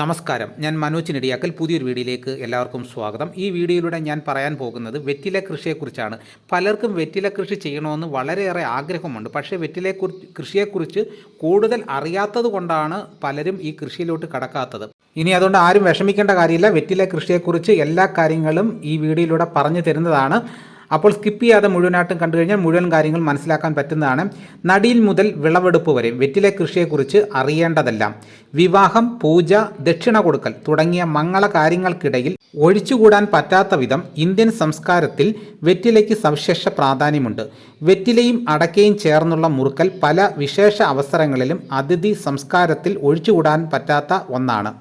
നമസ്കാരം. ഞാൻ മനോജ് നെടിയാക്കൽ. പുതിയൊരു വീഡിയോയിലേക്ക് എല്ലാവർക്കും സ്വാഗതം. ഈ വീഡിയോയിലൂടെ ഞാൻ പറയാൻ പോകുന്നത് വെറ്റില കൃഷിയെക്കുറിച്ചാണ്. പലർക്കും വെറ്റില കൃഷി ചെയ്യണമെന്ന് വളരെയേറെ ആഗ്രഹമുണ്ട്. പക്ഷേ വെറ്റില കൃഷിയെക്കുറിച്ച് കൂടുതൽ അറിയാത്തത് കൊണ്ടാണ് പലരും ഈ കൃഷിയിലോട്ട് കടക്കാത്തത്. ഇനി അതുകൊണ്ട് ആരും വിഷമിക്കേണ്ട കാര്യമില്ല. വെറ്റില കൃഷിയെക്കുറിച്ച് എല്ലാ കാര്യങ്ങളും ഈ വീഡിയോയിലൂടെ പറഞ്ഞു തരുന്നതാണ്. അപ്പോൾ സ്കിപ്പ് ചെയ്യാതെ മുഴുവനായിട്ടും കണ്ടു കഴിഞ്ഞാൽ മുഴുവൻ കാര്യങ്ങൾ മനസ്സിലാക്കാൻ പറ്റുന്നതാണ്. നടിയിൽ മുതൽ വിളവെടുപ്പ് വരെ വെറ്റിലെ കൃഷിയെക്കുറിച്ച് അറിയേണ്ടതെല്ലാം. വിവാഹം പൂജ ദക്ഷിണ കൊടുക്കൽ തുടങ്ങിയ മംഗള കാര്യങ്ങൾക്കിടയിൽ ഒഴിച്ചുകൂടാൻ പറ്റാത്ത വിധം ഇന്ത്യൻ സംസ്കാരത്തിൽ വെറ്റിലയ്ക്ക് സവിശേഷ പ്രാധാന്യമുണ്ട്. വെറ്റിലയും അടക്കയും ചേർന്നുള്ള മുറുക്കൽ പല വിശേഷ അവസരങ്ങളിലും അതിഥി സംസ്കാരത്തിൽ ഒഴിച്ചുകൂടാൻ പറ്റാത്ത ഒന്നാണ്.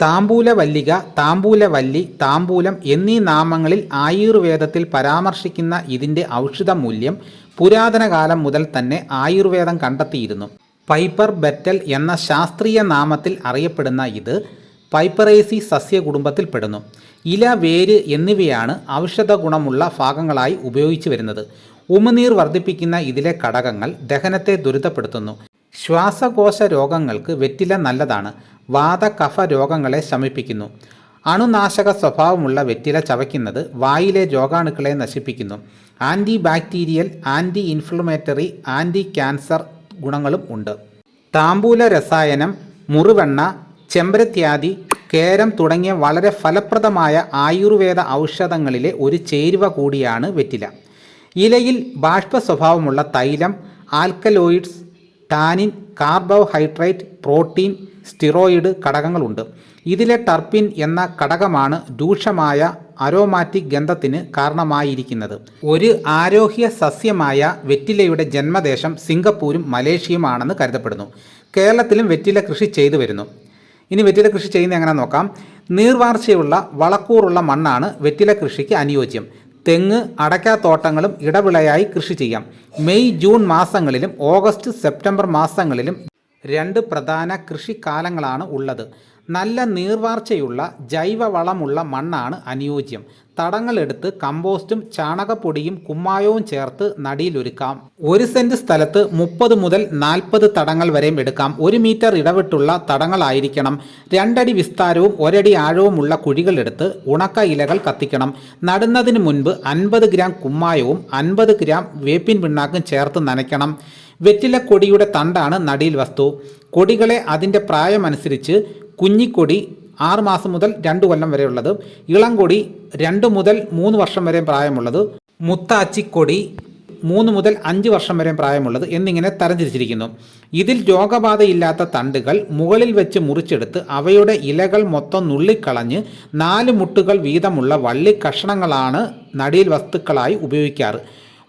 താമ്പൂലവല്ലിക താമ്പൂലവല്ലി താമ്പൂലം എന്നീ നാമങ്ങളിൽ ആയുർവേദത്തിൽ പരാമർശിക്കുന്ന ഇതിന്റെ ഔഷധ മൂല്യം പുരാതന കാലം മുതൽ തന്നെ ആയുർവേദം കണ്ടെത്തിയിരുന്നു. പൈപ്പർ ബെറ്റൽ എന്ന ശാസ്ത്രീയ നാമത്തിൽ അറിയപ്പെടുന്ന ഇത് പൈപ്പറേസി സസ്യകുടുംബത്തിൽപ്പെടുന്നു ഇല വേര് എന്നിവയാണ് ഔഷധ ഗുണമുള്ള ഭാഗങ്ങളായി ഉപയോഗിച്ചു വരുന്നത്. ഉമിനീർ വർദ്ധിപ്പിക്കുന്ന ഇതിലെ ഘടകങ്ങൾ ദഹനത്തെ ദുരിതപ്പെടുത്തുന്നു ശ്വാസകോശ രോഗങ്ങൾക്ക് വെറ്റില നല്ലതാണ്. വാത കഫ രോഗങ്ങളെ ശമിപ്പിക്കുന്നു. അണുനാശക സ്വഭാവമുള്ള വെറ്റില ചവയ്ക്കുന്നത് വായിലെ രോഗാണുക്കളെ നശിപ്പിക്കുന്നു. Anti bacterial anti inflammatory anti cancer ഗുണങ്ങളും ഉണ്ട്. താമ്പൂല രസായനം മുറിവെണ്ണ ചെമ്പരത്യാദി കേരം തുടങ്ങിയ വളരെ ഫലപ്രദമായ ആയുർവേദ ഔഷധങ്ങളിലെ ഒരു ചേരുവ കൂടിയാണ് വെറ്റില. ഇലയിൽ ബാഷ്പ സ്വഭാവമുള്ള തൈലം alkaloids tannin carbohydrate protein steroid ഘടകങ്ങളുണ്ട്. ഇതിലെ ടർപ്പിൻ എന്ന ഘടകമാണ് രൂക്ഷമായ അരോമാറ്റിക് ഗന്ധത്തിന് കാരണമായിരിക്കുന്നത്. ഒരു ആരോഗ്യ സസ്യമായ വെറ്റിലയുടെ ജന്മദേശം സിംഗപ്പൂരും മലേഷ്യയുമാണെന്ന് കരുതപ്പെടുന്നു. കേരളത്തിലും വെറ്റില കൃഷി ചെയ്തു വരുന്നു. ഇനി വെറ്റില കൃഷി ചെയ്യുന്ന എങ്ങനെ നോക്കാം. നീർവാർച്ചയുള്ള വളക്കൂറുള്ള മണ്ണാണ് വെറ്റില കൃഷിക്ക് അനുയോജ്യം. തെങ്ങ് അടയ്ക്കാത്തോട്ടങ്ങളും ഇടവിളയായി കൃഷി ചെയ്യാം. മെയ് ജൂൺ മാസങ്ങളിലും ഓഗസ്റ്റ് സെപ്റ്റംബർ മാസങ്ങളിലും രണ്ട് പ്രധാന കൃഷിക്കാലങ്ങളാണ് ഉള്ളത്. നല്ല നീർവാർച്ചയുള്ള ജൈവവളമുള്ള മണ്ണാണ് അനുയോജ്യം. തടങ്ങളെടുത്ത് കമ്പോസ്റ്റും ചാണകപ്പൊടിയും കുമ്മായവും ചേർത്ത് നടിയിലൊരുക്കാം. ഒരു സെന്റ് സ്ഥലത്ത് മുപ്പത് മുതൽ നാൽപ്പത് തടങ്ങൾ വരെയും എടുക്കാം. ഒരു മീറ്റർ ഇടവിട്ടുള്ള തടങ്ങളായിരിക്കണം. രണ്ടടി വിസ്താരവും ഒരടി ആഴവുമുള്ള കുഴികളെടുത്ത് ഉണക്ക ഇലകൾ കത്തിക്കണം. നടുന്നതിന് മുൻപ് അൻപത് ഗ്രാം കുമ്മായവും അൻപത് ഗ്രാം വേപ്പിൻ പിണ്ണാക്കും ചേർത്ത് നനയ്ക്കണം. വെറ്റിലക്കൊടിയുടെ തണ്ടാണ് നടിയിൽ വസ്തു. കൊടികളെ അതിന്റെ പ്രായമനുസരിച്ച് കുഞ്ഞിക്കൊടി ആറ് മാസം മുതൽ രണ്ട് കൊല്ലം വരെയുള്ളത്. ഇളംകൊടി രണ്ട് മുതൽ മൂന്ന് വർഷം വരെ പ്രായമുള്ളത്. മുത്താച്ചിക്കൊടി മൂന്ന് മുതൽ അഞ്ച് വർഷം വരെ പ്രായമുള്ളത് എന്നിങ്ങനെ തരംതിരിച്ചിരിക്കുന്നു. ഇതിൽ രോഗബാധയില്ലാത്ത തണ്ടുകൾ മുകളിൽ വെച്ച് മുറിച്ചെടുത്ത് അവയുടെ ഇലകൾ മൊത്തം നുള്ളിക്കളഞ്ഞ് നാല് മുട്ടുകൾ വീതമുള്ള വള്ളി കഷണങ്ങളാണ് നടിയിൽ വസ്തുക്കളായി ഉപയോഗിക്കാറ്.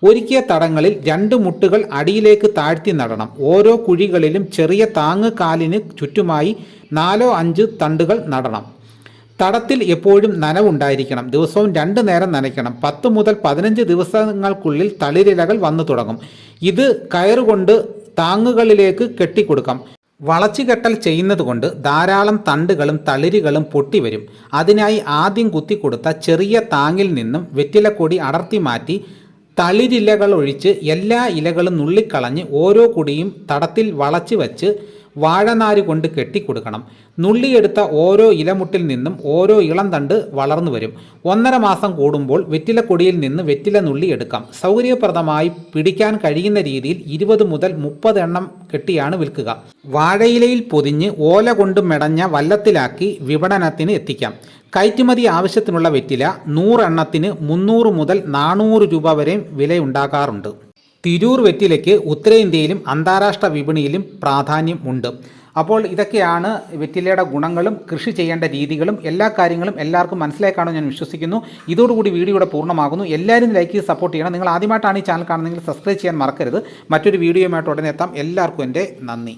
ഒരുക്കിയ തടങ്ങളിൽ രണ്ട് മുട്ടുകൾ അടിയിലേക്ക് താഴ്ത്തി നടണം. ഓരോ കുഴികളിലും ചെറിയ താങ്ങ് കാലിന് ചുറ്റുമായി നാലോ അഞ്ച് തണ്ടുകൾ നടണം. തടത്തിൽ എപ്പോഴും നനവുണ്ടായിരിക്കണം. ദിവസവും രണ്ട് നേരം നനയ്ക്കണം. പത്ത് മുതൽ പതിനഞ്ച് ദിവസങ്ങൾക്കുള്ളിൽ തളിരിലകൾ വന്നു തുടങ്ങും. ഇത് കയറുകൊണ്ട് താങ്ങുകളിലേക്ക് കെട്ടിക്കൊടുക്കാം. വളച്ചുകെട്ടൽ ചെയ്യുന്നതുകൊണ്ട് ധാരാളം തണ്ടുകളും തളിരുകളും പൊട്ടിവരും. അതിനായി ആദ്യം കുത്തിക്കൊടുത്ത ചെറിയ താങ്ങിൽ നിന്നും വെറ്റിലക്കൊടി അടർത്തി മാറ്റി തളിരിലകൾ ഒഴിച്ച് എല്ലാ ഇലകളും നുള്ളിക്കളഞ്ഞ് ഓരോ കുടിയും തടത്തിൽ വളച്ച് വച്ച് വാഴനാര് കൊണ്ട് കെട്ടിക്കൊടുക്കണം. നുള്ളിയെടുത്ത ഓരോ ഇലമുട്ടിൽ നിന്നും ഓരോ ഇളം തണ്ട് വളർന്നു വരും. ഒന്നര മാസം കൂടുമ്പോൾ വെറ്റിലക്കൊടിയിൽ നിന്ന് വെറ്റില നുള്ളി എടുക്കാം. സൗകര്യപ്രദമായി പിടിക്കാൻ കഴിയുന്ന രീതിയിൽ ഇരുപത് മുതൽ മുപ്പത് എണ്ണം കെട്ടിയാണ് വിൽക്കുക. വാഴയിലയിൽ പൊതിഞ്ഞ് ഓല കൊണ്ട് മെടഞ്ഞ വല്ലത്തിലാക്കി വിപണനത്തിന് എത്തിക്കാം. കയറ്റുമതി ആവശ്യത്തിനുള്ള വെറ്റില നൂറെണ്ണത്തിന് മുന്നൂറ് മുതൽ നാനൂറ് രൂപ വരെയും വിലയുണ്ടാകാറുണ്ട്. തിരൂർ വെറ്റിലയ്ക്ക് ഉത്തരേന്ത്യയിലും അന്താരാഷ്ട്ര വിപണിയിലും പ്രാധാന്യം ഉണ്ട് അപ്പോൾ ഇതൊക്കെയാണ് വെറ്റിലയുടെ ഗുണങ്ങളും കൃഷി ചെയ്യേണ്ട രീതികളും എല്ലാ കാര്യങ്ങളും എല്ലാവർക്കും മനസ്സിലായി കാണും ഞാൻ വിശ്വസിക്കുന്നു. ഇതോടുകൂടി വീഡിയോ ഇവിടെ പൂർണമാകുന്നു. എല്ലാവരും ലൈക്ക് ചെയ്ത് സപ്പോർട്ട് ചെയ്യണം. നിങ്ങൾ ആദ്യമായിട്ടാണ് ഈ ചാനൽ കാണുന്നതെങ്കിൽ സബ്സ്ക്രൈബ് ചെയ്യാൻ മറക്കരുത്. മറ്റൊരു വീഡിയോയുമായിട്ട് ഉടനെ എത്താം. എല്ലാവർക്കും എന്റെ നന്ദി.